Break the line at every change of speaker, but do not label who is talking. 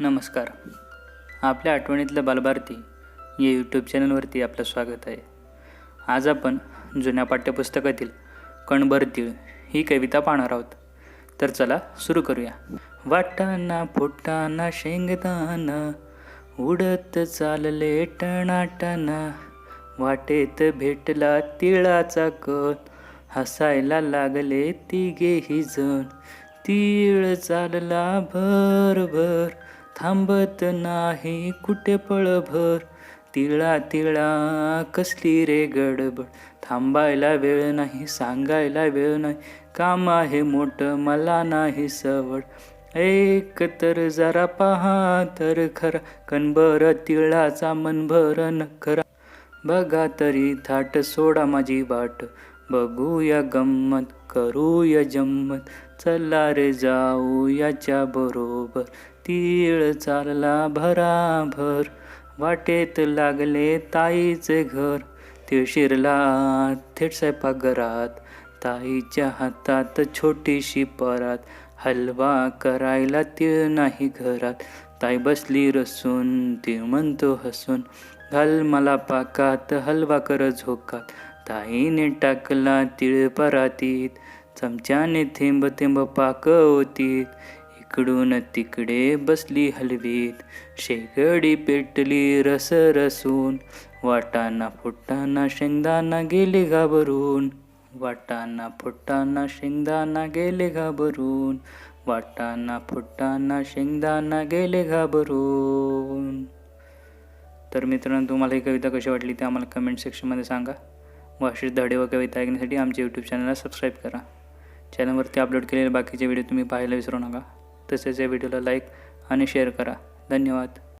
नमस्कार. आपल्या आठवणीतलं बालभारती या यूट्यूब चॅनलवरती आपलं स्वागत आहे. आज आपण जुन्या पाठ्यपुस्तकातील कणभर तीळ ही कविता पाहणार आहोत. तर चला सुरू करूया. वाटाना फुटाना शेंगदाना उडत चालले टणाटणा वाटेत भेटला तिळाचा कण हसायला लागले तिघेही जण. तीळ चालला भर भर थांबत नाही कुठे पळभर. तिळा तिळा कसली रे गडबड. थांबायला वेळ नाही सांगायला वेळ नाही. काम आहे मोठं मला नाही सवड. एक तर जरा पहा तर खरा. कणभर तिळाचा मनभर खरा बघा तरी थाट सोडा माझी बाट बघूया गंमत करूया जम्मत. चला रे जाऊ याच्या बरोबर. तीळ चालला भराभर. वाटेत लागले ताईचे घर. तीळ शिरला थेट स्वयंपाकघरात. ताईच्या हातात छोटीशी परात. हलवा करायला तीळ नाही घरात. ताई बसली रसून तीळ म्हणतो हसून. घाल मला पाकात हलवा कर झोकात. ताईने टाकला तिळ परातीत. चमच्याने थेंब थेंब पाक इकडून तिकडे बसली हलवीत. शेगडी पेटली रस रसून. वाटाना फुटाना शेंगदाणा गेले घाबरून. वाटाना फुटाना शेंगदाणा गेले घाबरून. वाटाना फुटाना शेंगदाणा गेले घाबरून. तर मित्रांनो तुम्हाला ही कविता कशी वाटली ते आम्हाला कमेंट सेक्शनमध्ये सांगा. व अशीच धडे व कविता ऐकण्यासाठी आमच्या यूट्यूब चॅनलला सबस्क्राईब करा. चॅनलवरती अपलोड केलेले बाकीचे व्हिडिओ तुम्ही पाहायला विसरू नका. तसेच या व्हिडिओला लाईक आणि शेअर करा. धन्यवाद.